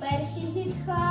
перші зітхання.